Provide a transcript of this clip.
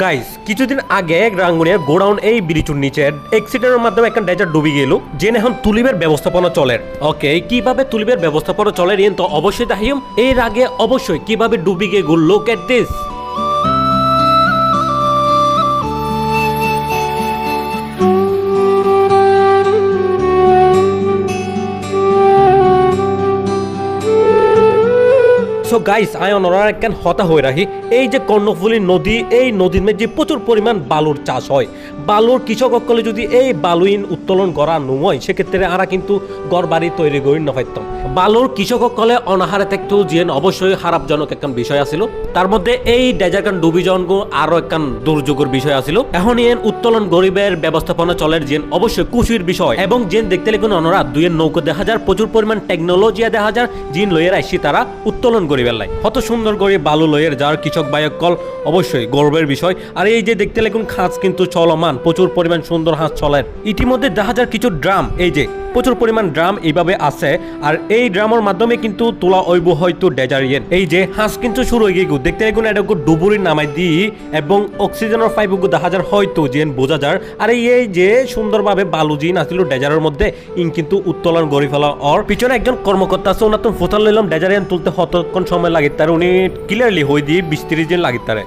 Guys কিছুদিন আগে রাঙ্গুনিয়ার godown এই ব্রিজুর নিচে এক্সিডেন্টের মাধ্যমে একটা ডেজার ডুবি গেল জেনে এখন তুলিবের ব্যবস্থাপনা চলে। ওকে কীভাবে তুলিবের ব্যবস্থাপনা চলে তো অবশ্যই তাহিম, এর আগে অবশ্যই কীভাবে ডুবি গুল লোক at this so guys I অনরার একখান হতা হয়ে রাখি এই যে কর্ণফুলী নদী, এই নদীর মধ্যে প্রচুর পরিমাণ বালুর চাষ হয়। বালুর কৃষক সকলে যদি এই বালুইন উত্তোলন করা নয় সেক্ষেত্রে আরা কিন্তু গড় বাড়ি তৈরি করি নপাইতাম বালুর কৃষক সকলে অনাহারে থাকতো জিয়েন অবশ্যই খারাপজনক একখান বিষয় আছিল তার মধ্যে এই ডেজারকান ডুবি জন আরও একখান দুর্যোগের বিষয় আছিল এখন ইয়েন উত্তোলন গরিবের ব্যবস্থাপনা চলের যেন অবশ্যই খুশির বিষয়। এবং যেন দেখতে লেগুন অনরা, দুইয়ের নৌকো দেখা যার, প্রচুর পরিমাণ টেকনোলজিয়া দেখা যার, জিন লইয়ের আইসি তারা উত্তোলন করিবার লাই। কত সুন্দর করে বালু লয়ের যার কৃষক বায়ক কল, অবশ্যই গর্বের বিষয়। আর এই যে দেখতে লেগুন খাঁচ কিন্তু চলমান, প্রচুর পরিমাণ সুন্দর হাঁস চলের ইতিমধ্যে দেখা যার কিছু ড্রাম, এই যে প্রচুর পরিমাণ ড্রাম এইভাবে আছে, আর এই ড্রামের মাধ্যমে কিন্তু তোলা ওইব হয়তো ডেজারিয়েন। এই যে হাঁস কিন্তু শুরু হয়ে গিয়ে দেখতে এগুলো এটা ডুবুরি নামাই দি, এবং অক্সিজেনের পাইপ দেখা যার হয়তো যেন বোঝা যার। আর এই যে সুন্দরভাবে বালু জিন আসছিল ডেজারের মধ্যে, ইন কিন্তু উত্তোলন গড়ি ফেলা ওর পিছনে একজন কর্মকর্তা আছে, ওনার তো ফোটাল লইলাম, ডেজারিয়ান তুলতে কতক্ষণ সময় লাগে তার, উনি ক্লিয়ারলি হয়ে দিয়ে বিশ তিরিশ দিন লাগে তারে।